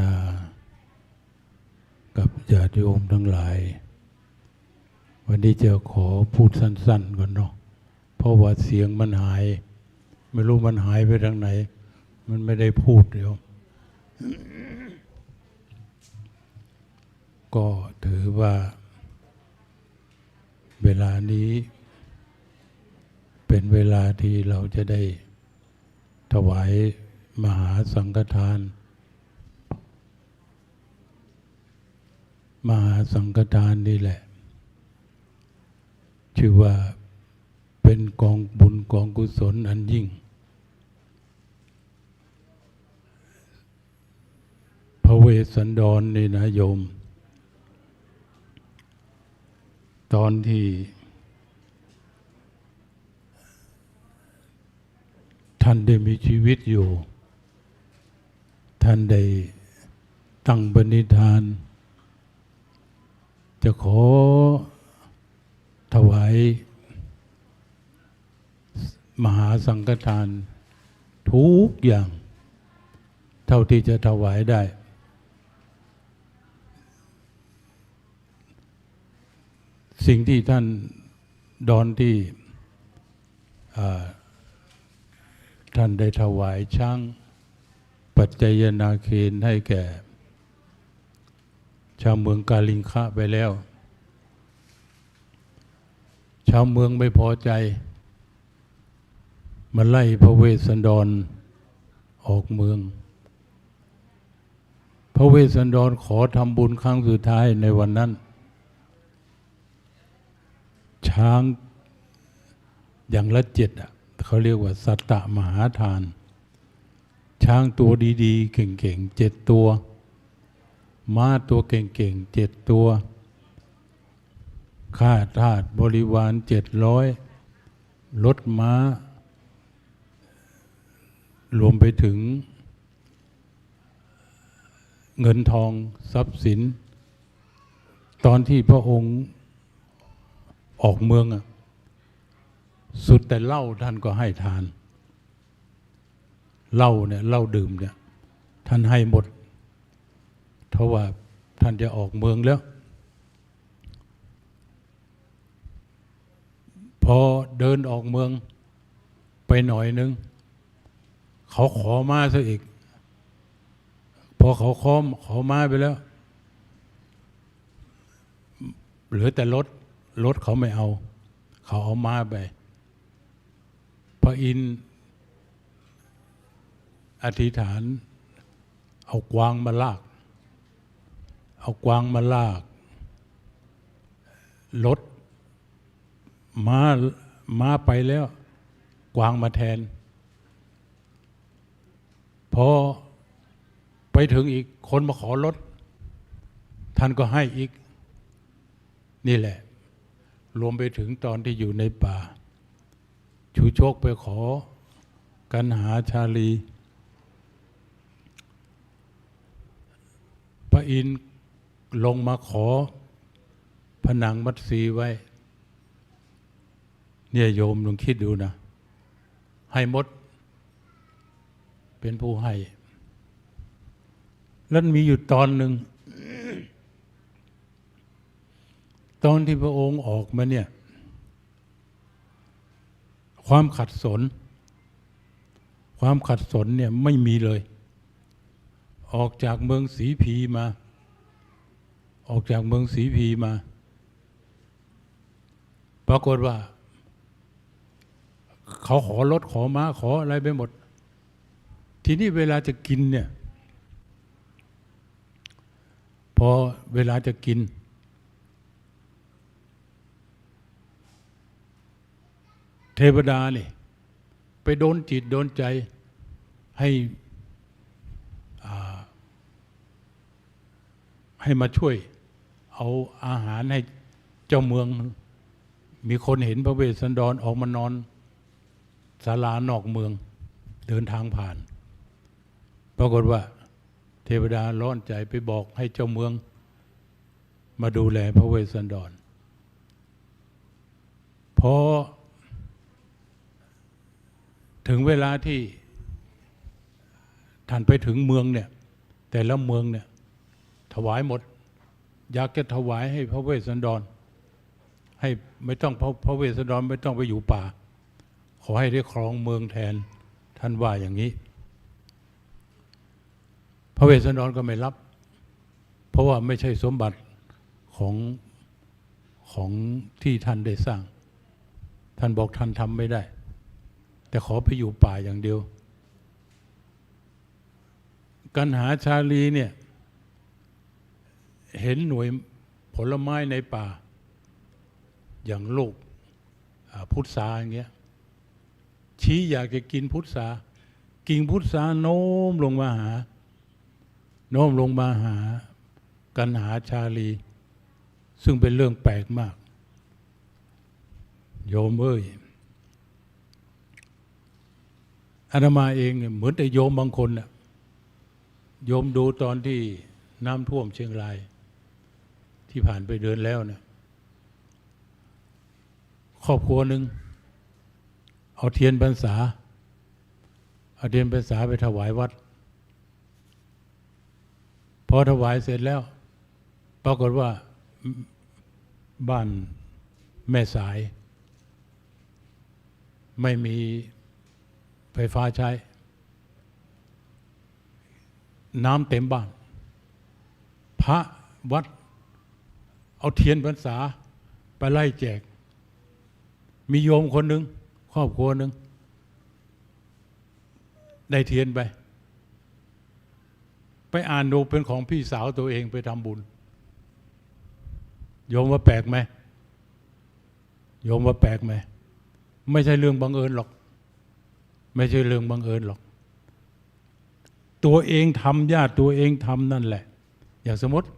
นา กับญาติโยมทั้งหลาย วันนี้จะขอพูดสั้น ๆ ก่อนเนาะเพราะว่าเสียงมันหาย ไม่รู้มันหายไปทางไหน มันไม่ได้พูดเดี๋ยว ก็ถือว่า เวลานี้ เป็นเวลาที่เราจะได้ถวายมหาสังฆทาน มหาสังฆทานนี่แหละ ชื่อว่าเป็นกองบุญกองกุศลอันยิ่ง พระเวสสันดรนี่นะโยม ตอนที่ท่านได้มีชีวิตอยู่ ท่านได้ตั้งบณิธาน จะขอถวายมหาสังฆทาน ทุกอย่าง เท่าที่จะถวายได้ สิ่งที่ท่านดอนที่ท่านได้ถวายช่างปัจจยนาเคนให้แก่ ชาวเมืองกาลิงคะไปแล้ว ชาวเมืองไม่พอใจ มาไล่พระเวสสันดรออกเมือง พระเวสสันดรขอทำบุญครั้งสุดท้ายในวันนั้น ช้างอย่างละเจ็ดอะเขาเรียกว่าสัตตมหาทาน ช้างตัวดี ๆ เก่งๆเจ็ดตัว ม้าตัวเก่งๆเจ็ดตัวข้าทาสบริวารเจ็ดร้อยรถม้า รวมไปถึง เงินทองทรัพย์สิน ตอนที่พระองค์ออกเมืองอะสุดแต่เหล้าท่านก็ให้ทานเหล้าเนี่ยเหล้าดื่มเนี่ยท่านให้หมด เพราะว่าท่านจะออกเมืองแล้ว พอเดินออกเมืองไปหน่อยนึง เขาขอมาซะอีก พอเขาขอขอมาไปแล้ว เหลือแต่รถรถเขาไม่เอา เขาเอามาไปพระอินทร์อธิษฐาน เอากวางมาลาก เอากวางมาลากรถมามาไปแล้ว กวางมาแทน พอไปถึงอีกคนมาขอรถท่านก็ให้อีก นี่แหละ รวมไปถึงตอนที่อยู่ในป่า ชูโชคไปขอ กันหาชาลี พระอินทร์ ลงมาขอผนังมัดสีไว้ เนี่ยโยมลองคิดดูนะ ให้มด เป็นผู้ให้ แล้วมีอยู่ตอนหนึ่ง ตอนที่พระองค์ออกมาเนี่ย ความขัดสน ความขัดสนเนี่ยไม่มีเลย ออกจากเมืองสีพีมา ออกจากเมืองสีพีมา ปรากฏว่า เขาขอรถขอม้าขออะไรไปหมด ทีนี้เวลาจะกินเนี่ยพอเวลาจะกิน เทวดาเนี่ยไปโดนจิตโดนใจให้ให้มาช่วย เอาอาหารให้เจ้าเมือง มีคนเห็นพระเวสสันดรออกมานอนศาลานอกเมือง เดินทางผ่าน ปรากฏว่า เทวดาร้อนใจไปบอกให้เจ้าเมือง มาดูแลพระเวสสันดรพอถึงเวลาที่ท่านไปถึงเมืองเนี่ย แต่ละเมืองเนี่ย ถวายหมด อยากจะถวายให้พระเวสสันดร ให้ไม่ต้องพระพระเวสสันดรไม่ต้องไปอยู่ป่า ขอให้ได้ครองเมืองแทนท่านว่าอย่างนี้ พระเวสสันดรก็ไม่รับ เพราะว่าไม่ใช่สมบัติของของที่ท่านได้สร้าง ท่านบอกท่านทำไม่ได้ แต่ขอไปอยู่ป่าอย่างเดียว กันหาชาลีเนี่ย เห็นหน่วยผลไม้ในป่า อย่างลูกพุทราอย่างเงี้ยชี้อยากจะกินพุทรากิ่งพุทราโน้มลงมาหา โน้มลงมาหา กันหาชาลี ซึ่งเป็นเรื่องแปลกมาก โยมเอ้ยอาตมาเองเนี่ยเหมือนแต่โยมบางคนน่ะโยมดูตอนที่น้ำท่วมเชียงราย ที่ผ่านไปเดือนแล้วเนี่ยครอบครัวหนึ่งเอาเทียนพรรษาเอาเทียนพรรษาไปถวายวัด พอถวายเสร็จแล้ว ปรากฏว่าบ้านแม่สาย ไม่มีไฟฟ้าใช้ น้ำเต็มบ้าน พระวัด เอาเทียนพรรษาไปไล่แจก มีโยมคนหนึ่งครอบครัวหนึ่งได้เทียนไป ไปอ่านดูเป็นของพี่สาวตัวเองไปทำบุญ โยมว่าแปลกไหมโยมว่าแปลกไหมไม่ใช่เรื่องบังเอิญหรอก ไม่ใช่เรื่องบังเอิญหรอก ตัวเองทำญาติตัวเองทำนั่นแหละ อย่างสมมติ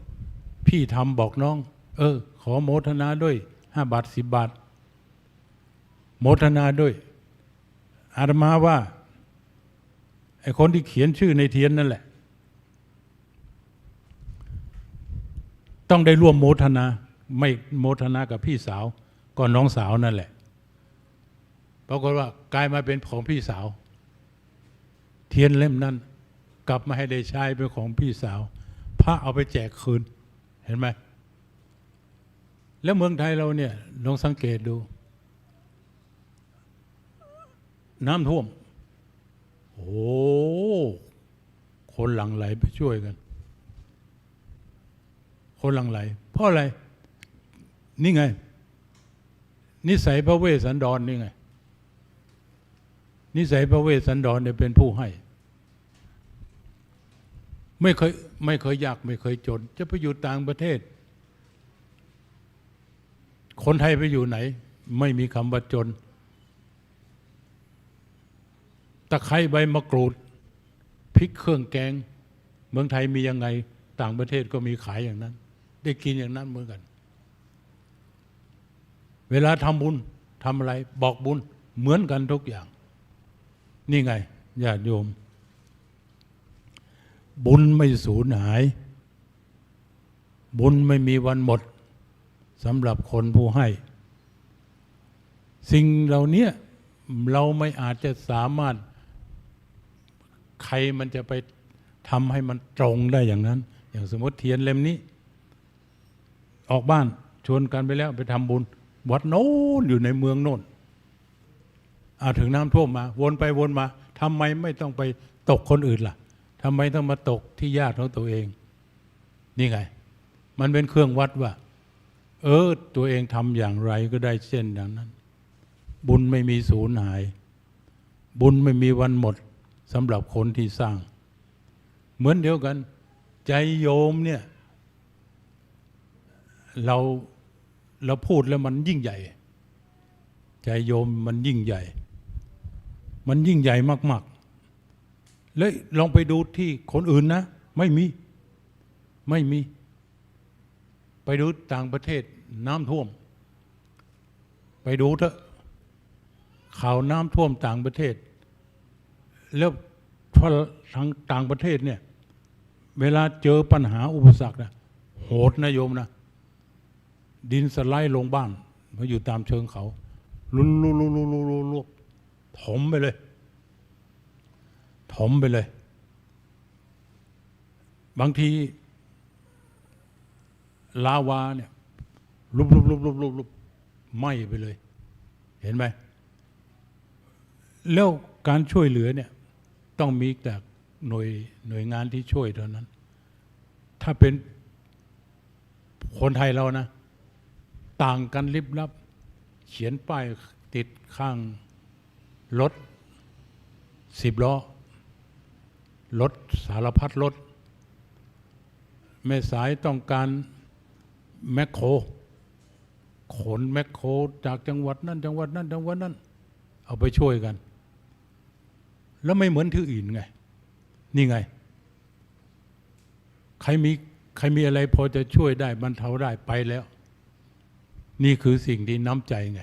พี่ทำบอกน้อง เออ ขอโมทนาด้วยห้าบาทสิบบาท โมทนาด้วย อาตมาว่าไอ้คนที่เขียนชื่อในเทียนนั่นแหละ ต้องได้ร่วมโมทนา ไม่โมทนากับพี่สาว ก็น้องสาวนั่นแหละปรากฏว่ากลายมาเป็นของพี่สาว เทียนเล่มนั้น กลับมาให้ได้ใช้เป็นของพี่สาว พระเอาไปแจกคืน เห็นไหม แล้วเมืองไทยเราเนี่ยลองสังเกตดู น้ำท่วม โอ้คนหลังไหลไปช่วยกัน คนหลังไหล เพราะอะไร นี่ไง นิสัยพระเวสสันดรนนี่ไง นิสัยพระเวสสันดรเนี่ยเป็นผู้ให้ ไม่เคยไม่เคยยากไม่เคยจน จะไปอยู่ต่างประเทศ คนไทยไปอยู่ไหน ไม่มีคำว่าจน ตะไคร้ใบมะกรูดพริกเครื่องแกง เมืองไทยมียังไง ต่างประเทศก็มีขายอย่างนั้น ได้กินอย่างนั้นเหมือนกัน เวลาทำบุญทำอะไร บอกบุญเหมือนกันทุกอย่าง นี่ไงญาติโยม บุญไม่สูญหาย บุญไม่มีวันหมด สำหรับคนผู้ให้ สิ่งเหล่านี้เราไม่อาจจะสามารถใครมันจะไปทำให้มันตรงได้อย่างนั้น อย่างสมมติเทียนเล่มนี้ ออกบ้านชวนกันไปแล้วไปทำบุญ วัดโน้นอยู่ในเมืองโน้นอาถึงน้ำท่วมมา วนไปวนมาทำไมไม่ต้องไปตกคนอื่นล่ะทำไมต้องมาตกที่ญาติของตัวเอง นี่ไง มันเป็นเครื่องวัดว่า เออ ตัวเองทำอย่างไรก็ได้เช่นอย่างนั้น บุญไม่มีสูญหาย บุญไม่มีวันหมดสำหรับคนที่สร้าง เหมือนเดียวกัน ใจโยมเนี่ย เราเราพูดแล้วมันยิ่งใหญ่ ใจโยมมันยิ่งใหญ่ มันยิ่งใหญ่มาก ๆ แล้วลองไปดูที่คนอื่นนะ ไม่มี ไม่มี ไปดูต่างประเทศน้ำท่วม ไปดูเถอะข่าวน้ำท่วมต่างประเทศ แล้วทางต่างประเทศเนี่ย เวลาเจอปัญหาอุปสรรคนะโหดนะโยมนะ ดินสไลด์ลงบ้านมาอยู่ตามเชิงเขาลุลุลุลุลุลุลุถมไปเลย ถมไปเลย บางที ลาวาเนี่ยลุบลุบลุบลุบลุบลุบไหม้ไปเลย เห็นไหมแล้วการช่วยเหลือเนี่ยต้องมีจากหน่วยหน่วยงานที่ช่วยเท่านั้น ถ้าเป็นคนไทยเรานะ ต่างกันลิบลับ เขียนป้ายติดข้างรถสิบล้อรถสารพัดรถแม่สายต้องการ แมคโครขนแมคโครจากจังหวัดนั้นจังหวัดนั้นจังหวัดนั้นเอาไปช่วยกัน แล้วไม่เหมือนที่อื่นไง นี่ไง ใครมีใครมีอะไรพอจะช่วยได้บรรเทาได้ไปแล้ว นี่คือสิ่งที่น้ำใจไง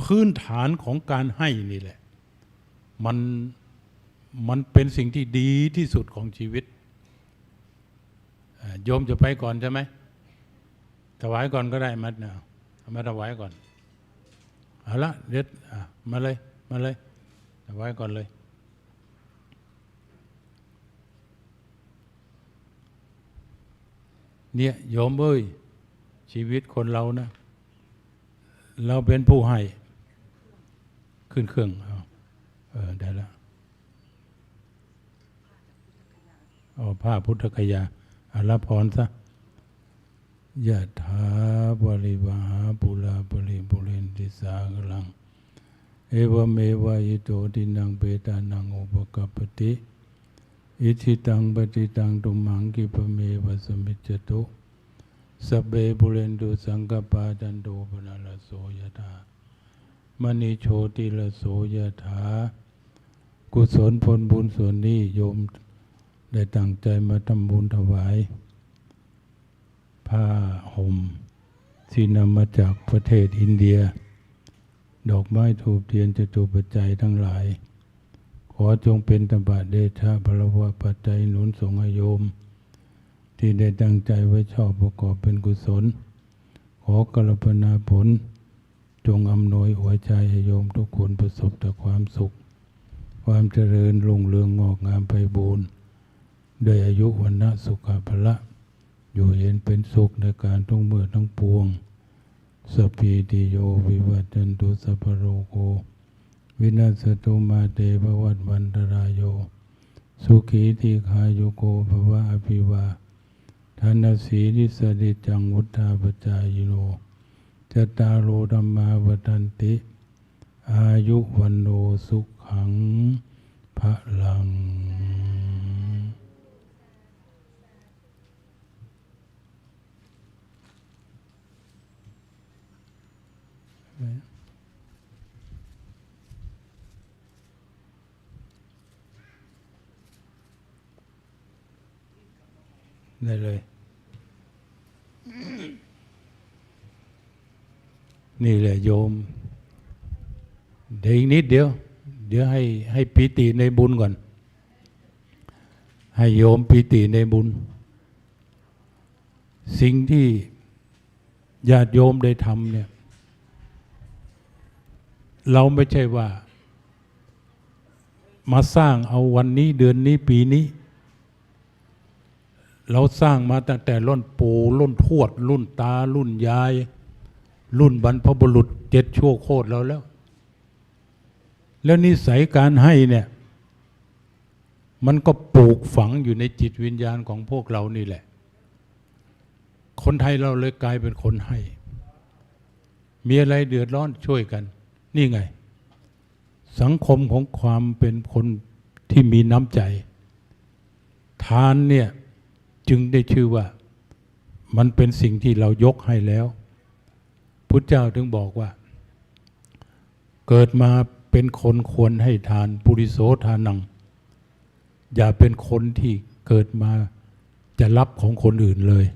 พื้นฐานของการให้นี่แหละ มันมันเป็นสิ่งที่ดีที่สุดของชีวิตอ่าโยมจะไปก่อนใช่ไหม ถวายก่อนก็ได้มัดนะเอามาถวายก่อนเอาละเด็ดมาเลยมาเลยถวายก่อนเลย เนี่ยโยมเอ้ยชีวิตคนเรานะ เราเป็นผู้ให้ ขึ้นเครื่องเอาเออได้แล้วเอาผ้าพุทธกยาอารับพรซะ ยะถาบริวหาปุราบริบุเรนติสากลัง เอวเมวะยิโตตินังเปตานังอุปกปปติอิทิตังปฏิตังตุมังกิปเมวะสมิจตุสพเบบุเรนตุสังกปาจันโตปนาลโสยถามณีโชติลโสยถากุศลผลบุญส่วนนี้โยมได้ตั้งใจมาทำบุญถวาย ผ้าห่มที่นำมาจากประเทศอินเดีย ดอกไม้ถูกเทียนจตุปัจจัยทั้งหลาย ขอจงเป็นตบะเดชะพลวะปัจจัยหนุนสงโยม ที่ได้ตั้งใจไว้ชอบประกอบเป็นกุศล ขอกรปนาผล จงอำนวยอวยใจให้โยมทุกคนประสบแต่ความสุข ความเจริญรุ่งเรืองงอกงามไปบูรณ์ด้วยอายุวันนะสุขภละ อยู่เย็นเป็นสุขในการทุกเมื่อทั้งปวงสพพีติโยวิวัจันตุสัพโรโกวินาศตุมาเตภวัตวันตรายโย สุขีทีขาโยโกภวะอภิวาทานสีนิสดิจังวุธาปจายโนจตารโรธรรมาวทันติ อายุวันโนสุขังพระลัง ได้เลย นี่แหละโยม เดี๋ยวอีกนิดเดียว เดี๋ยวให้ให้ปีติในบุญก่อน ให้โยมปีติในบุญ สิ่งที่ญาติโยมได้ทำเนี่ย เราไม่ใช่ว่า มาสร้างเอาวันนี้เดือนนี้ปีนี้ เราสร้างมาตั้งแต่รุ่นปู่รุ่นทวด รุ่นตา รุ่นยาย รุ่นบรรพบุรุษเจ็ดชั่วโคตรเราแล้ว แล้วนิสัยการให้เนี่ย มันก็ปลูกฝังอยู่ในจิตวิญญาณของพวกเรานี่แหละ คนไทยเราเลยกลายเป็นคนให้ มีอะไรเดือดร้อนช่วยกัน นี่ไง สังคมของความเป็นคนที่มีน้ำใจ ทานเนี่ย จึงได้ชื่อว่ามันเป็นสิ่งที่เรายกให้แล้ว พุทธเจ้าถึงบอกว่า เกิดมาเป็นคนควรให้ทานปุริโสทานัง อย่าเป็นคนที่เกิดมาจะรับของคนอื่นเลย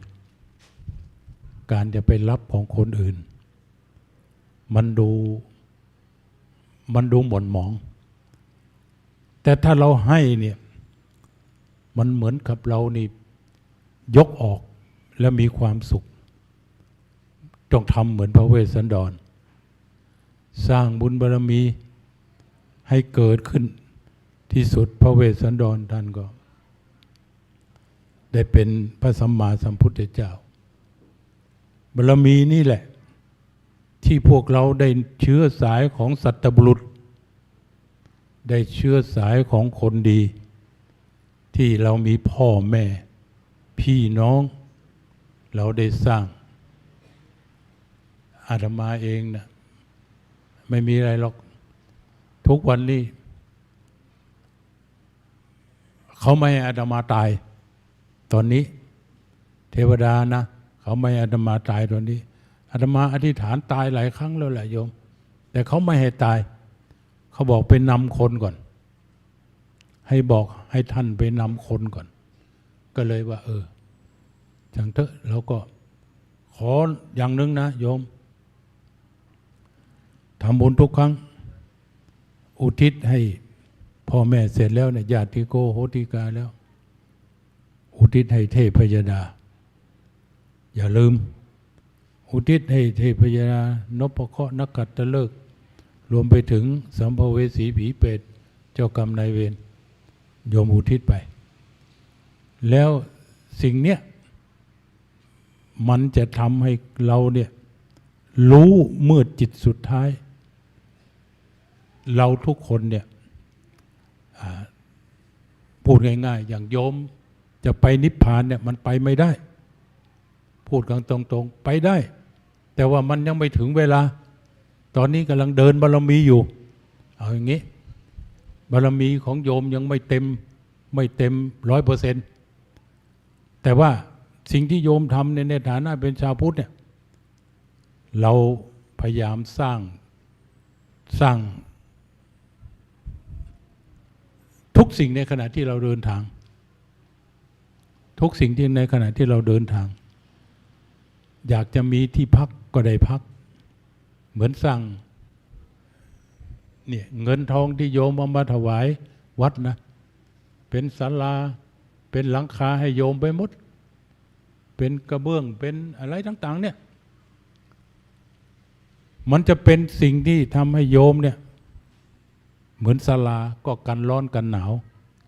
การจะไปรับของคนอื่น มันดูมันดูหม่นหมอง แต่ถ้าเราให้เนี่ยมันเหมือนกับเรานี่ ยกออกแล้วมีความสุข ต้องทำเหมือนพระเวสสันดร สร้างบุญบารมีให้เกิดขึ้นที่สุดพระเวสสันดรท่านก็ ได้เป็นพระสัมมาสัมพุทธเจ้าบารมีนี่แหละ ที่พวกเราได้เชื้อสายของสัตบุรุษ ได้เชื้อสายของคนดี ที่เรามีพ่อแม่ พี่น้องเราได้สร้าง อาตมาเองนะไม่มีอะไรหรอก ทุกวันนี้เขาไม่อาตมาตาย ตอนนี้ เทวดานะเขาไม่อาตมาตายตอนนี้อาตมาอธิษฐานตายหลายครั้งแล้วแหละโยม แต่เขาไม่ให้ตาย เขาบอกไปนำคนก่อน ให้บอกให้ท่านไปนำคนก่อน ก็เลยว่า เออจังเถอะเราก็ขออย่างหนึ่งนะโยมทำบุญทุกครั้ง อุทิศให้พ่อแม่เสร็จแล้วเนี่ยญาติโกโหติกาแล้ว อุทิศให้เทพยดา อย่าลืม อุทิศให้เทพยดานพเคราะห์นักกัตตะเลิก รวมไปถึงสัมภเวสีผีเปรตเจ้ากรรมนายเวรโยมอุทิศไป แล้วสิ่งเนี้ยมันจะทำให้เราเนี่ยรู้เมื่อจิตสุดท้าย เราทุกคนเนี่ยพูดง่าย ๆ อย่างโยมจะไปนิพพานเนี่ยมันไปไม่ได้ พูดกันตรงๆ ไปได้ แต่ว่ามันยังไม่ถึงเวลา ตอนนี้กำลังเดินบารมีอยู่ เอาอย่างนี้ บารมีของโยมยังไม่เต็มไม่เต็มร้อยเปอร์เซ็นต์ แต่ว่าสิ่งที่โยมทำในในฐานะเป็นชาวพุทธเนี่ยเราพยายามสร้างสร้าง ทุกสิ่งในขณะที่เราเดินทาง ทุกสิ่งที่ในขณะที่เราเดินทาง อยากจะมีที่พักก็ได้พัก เหมือนสร้างเนี่ยเงินทองที่โยมเอามาถวายวัดนะ เป็นศาลา เป็นหลังคาให้โยมไปหมด เป็นกระเบื้องเป็นอะไรต่าง ๆ เนี่ย มันจะเป็นสิ่งที่ทำให้โยมเนี่ย เหมือนศาลาก็กันร้อนกันหนาว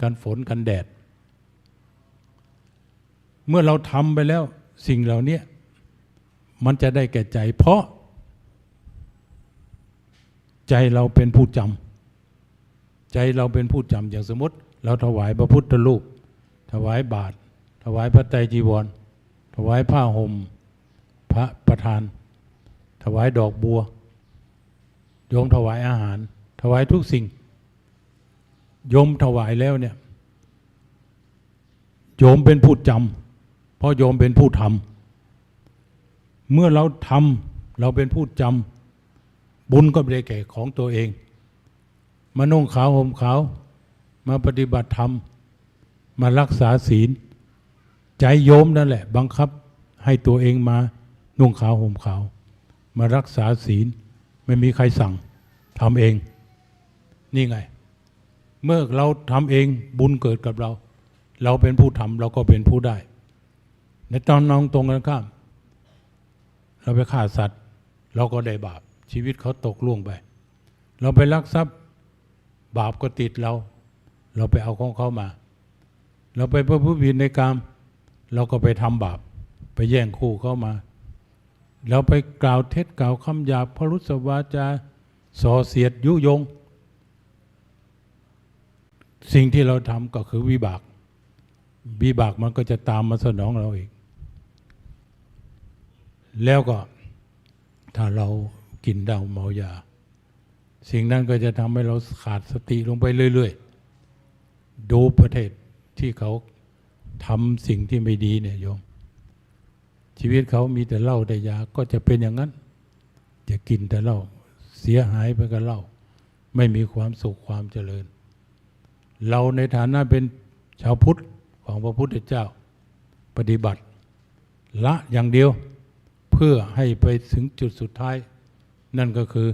กันฝนกันแดด เมื่อเราทำไปแล้วสิ่งเหล่านี้มันจะได้แก่ใจ เพราะ ใจเราเป็นผู้จำใจเราเป็นผู้จำอย่างสมมติ เราถวายพระพุทธรูป ถวายบาตรถวายพระไตรจีวร ถวายผ้าห่มพระประธาน ถวายดอกบัวโยมถวายอาหาร ถวายทุกสิ่งโยมถวายแล้วเนี่ยโยมเป็นผู้จำเพราะโยมเป็นผู้ทำเมื่อเราทำเราเป็นผู้จำบุญก็ไม่ได้แก่ของตัวเอง มานุ่งขาวห่มขาว มาปฏิบัติธรรม มารักษาศีล ใจโยมนั่นแหละ บังคับให้ตัวเองมานุ่งขาวห่มขาว มารักษาศีล ไม่มีใครสั่งทำเอง นี่ไง เมื่อเราทำเองบุญเกิดกับเรา เราเป็นผู้ทำเราก็เป็นผู้ได้ ในตอนน้องตรงกันข้าม เราไปฆ่าสัตว์ เราก็ได้บาป ชีวิตเขาตกล่วงไป เราไปลักทรัพย์บาปก็ติดเรา เราไปเอาของเขามา เราไปประพฤติผิดในกรรม เราก็ไปทำบาป ไปแย่งคู่เข้ามา เราไปกล่าวเท็จกล่าวคำหยาบพรุษวาจาส่อเสียดยุยง สิ่งที่เราทำก็คือวิบาก วิบากมันก็จะตามมาสนองเราอีก แล้วก็ถ้าเรากินเหล้าเมายา สิ่งนั้นก็จะทำให้เราขาดสติลงไปเรื่อย ๆ ดูประเทศ ที่เขาทำสิ่งที่ไม่ดีเนี่ยโยม ชีวิตเขามีแต่เหล้าแต่ยาก็จะเป็นอย่างนั้น จะกินแต่เหล้าเสียหายไปกับเหล้าไม่มีความสุขความเจริญ เราในฐานะเป็นชาวพุทธของพระพุทธเจ้า ปฏิบัติ ละอย่างเดียวเพื่อให้ไปถึงจุดสุดท้าย นั่นก็คือ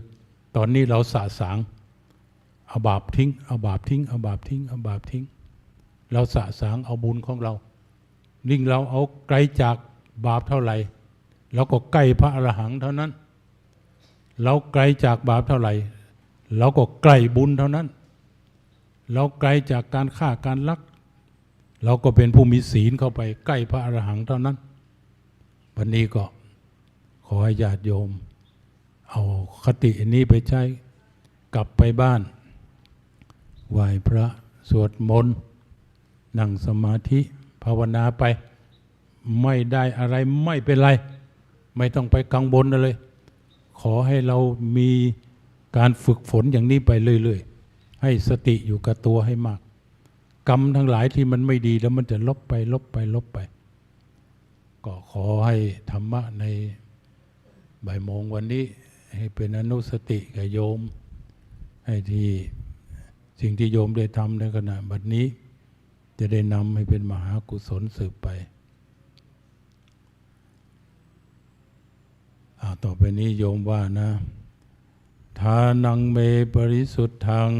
ตอนนี้เราสะสางเอาบาปทิ้งเอาบาปทิ้งเอาบาปทิ้งเอาบาปทิ้ง เราสะสางเอาบุญของเรายิ่งเราเอาไกลจากบาปเท่าไหร่เราก็ใกล้พระอรหังเท่านั้น เราไกลจากบาปเท่าไหร่เราก็ใกล้บุญเท่านั้น เราไกลจากการฆ่าการลัก เราก็เป็นผู้มีศีลเข้าไปใกล้พระอรหังเท่านั้น วันนี้ก็ขอให้ญาติโยม เอาคตินนี้ไปใช้กลับไปบ้านไหว้พระสวดมนต์ นั่งสมาธิภาวนาไป ไม่ได้อะไรไม่เป็นไร ไม่ต้องไปกังวลอะไรขอให้เรามีการฝึกฝนอย่างนี้ไปเรื่อยๆ ให้สติอยู่กับตัวให้มาก กรรมทั้งหลายที่มันไม่ดีแล้วมันจะลบไปลบไปลบไป ก็ขอให้ธรรมะในบ่ายโมงวันนี้ ให้เป็นอนุสติกับโยม ให้ที่สิ่งที่โยมได้ทำในขณะบัดนี้ จะได้นำให้เป็นมหากุศลสืบไปอาต่อไปนี้โยมว่านะ ทานังเมปริสุทธัง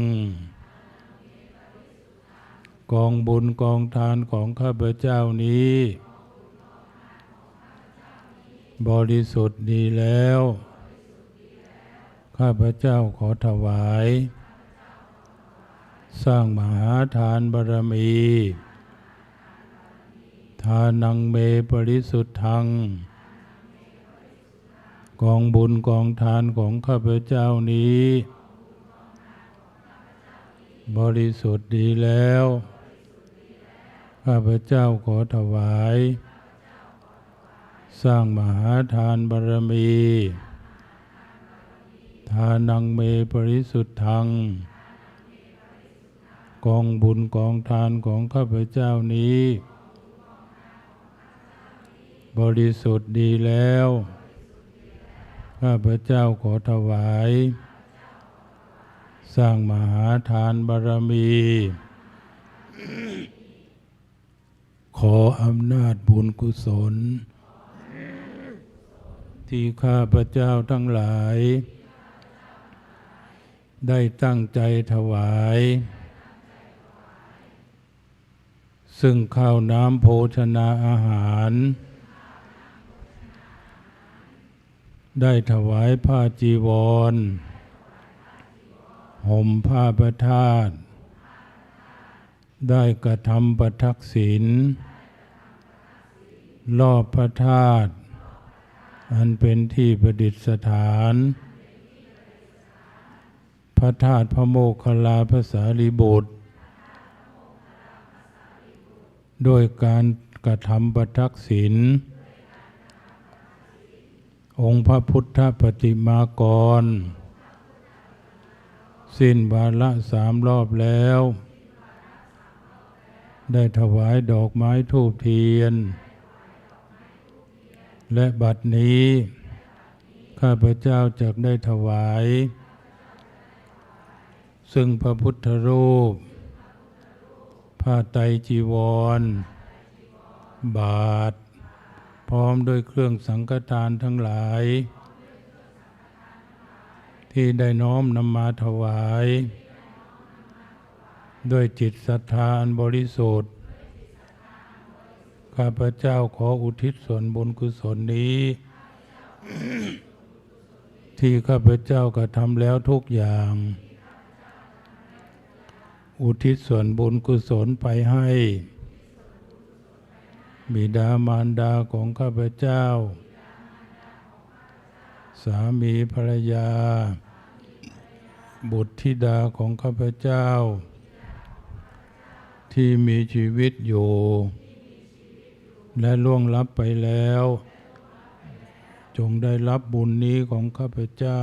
กองบุญกองทานของข้าพเจ้านี้ บริสุทธิ์ดีแล้ว ข้าพเจ้าขอถวาย สร้างมหาทานบารมี ทานังเมปริสุทธัง กองบุญกองทานของข้าพเจ้านี้ บริสุทธิ์ดีแล้ว ข้าพเจ้าขอถวาย สร้างมหาทานบารมี ทานังเมปริสุทธัง กองบุญกองทานของข้าพเจ้านี้ บริสุทธิ์ดีแล้ว ข้าพเจ้าขอถวาย สร้างมหาทานบารมี ขออำนาจบุญกุศล ที่ข้าพเจ้าทั้งหลาย ได้ตั้งใจถวาย ซึ่งข้าวน้ำโภชนาอาหาร ได้ถวายผ้าจีวร ห่มผ้าประทาตได้กระทำประทักษิณรอบพระธาตุอันเป็นที่ประดิษฐาน พระธาตุพระโมคคัลลาภาษาลีบุตร โดยการกระทำประทักษิณองค์พระพุทธปฏิมากร สิ้นวาระสามรอบแล้ว ได้ถวายดอกไม้ทูบเทียน และบัดนี้ ข้าพเจ้าจะได้ถวาย ซึ่งพระพุทธรูป ผ้าไตจีวร บาท พร้อมด้วยเครื่องสังฆทานทั้งหลาย ที่ได้น้อมนำมาถวาย ด้วยจิตศรัทธาอันบริสุทธิ์ ข้าพเจ้าขออุทิศส่วนบุญกุศลนี้ ที่ข้าพเจ้ากระทำแล้วทุกอย่าง อุทิศส่วนบุญกุศลไปให้ บิดามารดาของข้าพเจ้า สามีภรรยา บุตรธิดาของข้าพเจ้า ที่มีชีวิตอยู่ และล่วงลับไปแล้ว จงได้รับบุญนี้ของข้าพเจ้า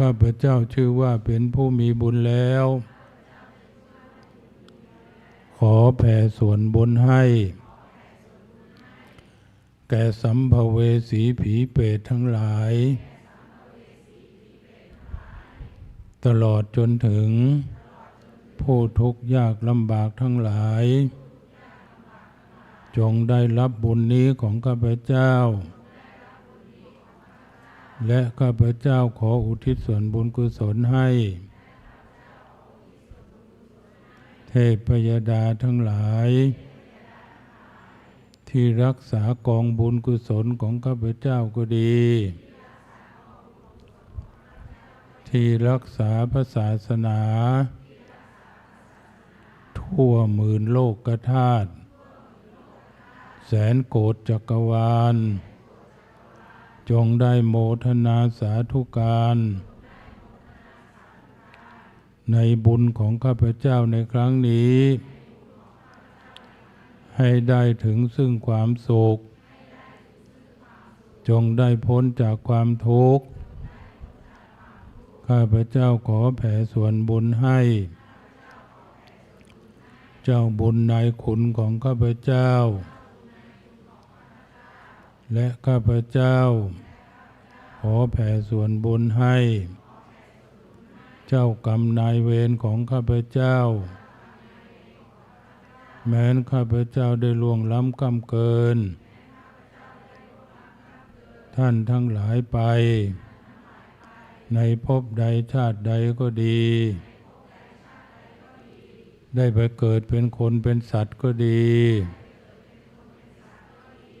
ข้าพเจ้าชื่อว่าเป็นผู้มีบุญแล้ว ขอแผ่ส่วนบุญให้ แก่สัมภเวสีผีเปรตทั้งหลาย ตลอดจนถึง ผู้ทุกข์ยากลำบากทั้งหลาย จงได้รับบุญนี้ของข้าพเจ้า และข้าพเจ้าขออุทิศส่วนบุญกุศลให้ เทพยดาทั้งหลาย ที่รักษากองบุญกุศลของข้าพเจ้าก็ดี ที่รักษาพระศาสนา ทั่วหมื่นโลกธาตุแสนโกฏจักรวาล จงได้โมทนาสาธุการ ในบุญของข้าพเจ้าในครั้งนี้ ให้ได้ถึงซึ่งความสุข จงได้พ้นจากความทุกข์ ข้าพเจ้าขอแผ่ส่วนบุญให้ เจ้าบุญนายขุนของข้าพเจ้า และข้าพเจ้า ขอแผ่ส่วนบุญให้ เจ้ากรรมนายเวรของข้าพเจ้า แม้นข้าพเจ้าได้ล่วงล้ำกำเกิน ท่านทั้งหลายไป ในภพใดชาติใดก็ดี ได้ไปเกิดเป็นคนเป็นสัตว์ก็ดี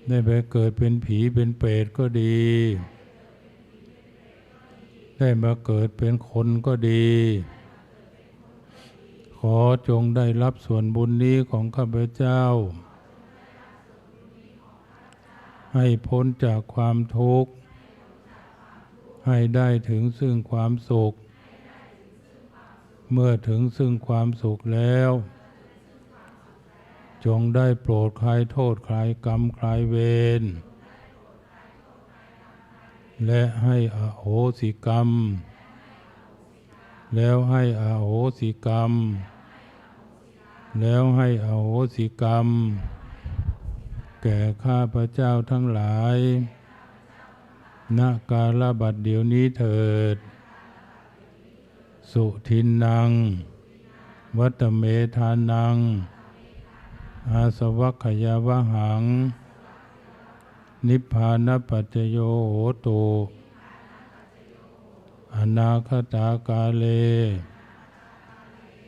ได้ไปเกิดเป็นผีเป็นเปรตก็ดี ได้มาเกิดเป็นคนก็ดี ขอจงได้รับส่วนบุญนี้ของข้าพเจ้า ให้พ้นจากความทุกข์ ให้ได้ถึงซึ่งความสุข เมื่อถึงซึ่งความสุขแล้ว จงได้โปรดคลายโทษคลายกรรมคลายเวร และให้อโหสิกรรม แล้วให้อโหสิกรรม แล้วให้อโหสิกรรม แก่ข้าพระเจ้าทั้งหลายณกาลบัดเดี๋ยวนี้เถิด สุทินนางวัตเมธานัง อาสวัคยาวหัง นิพพานปัจจโยโหตุอนาคตากาเล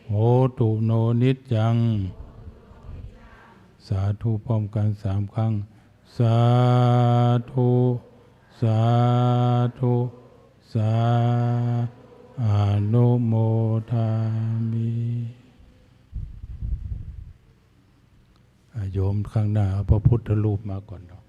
โหตุโนนิจจัง สาธุพร้อมกันสามครั้ง สาธุ สาธุ สา อนุโมทามิอะ โยมข้างหน้าเอาพระพุทธรูปมาก่อนเนาะ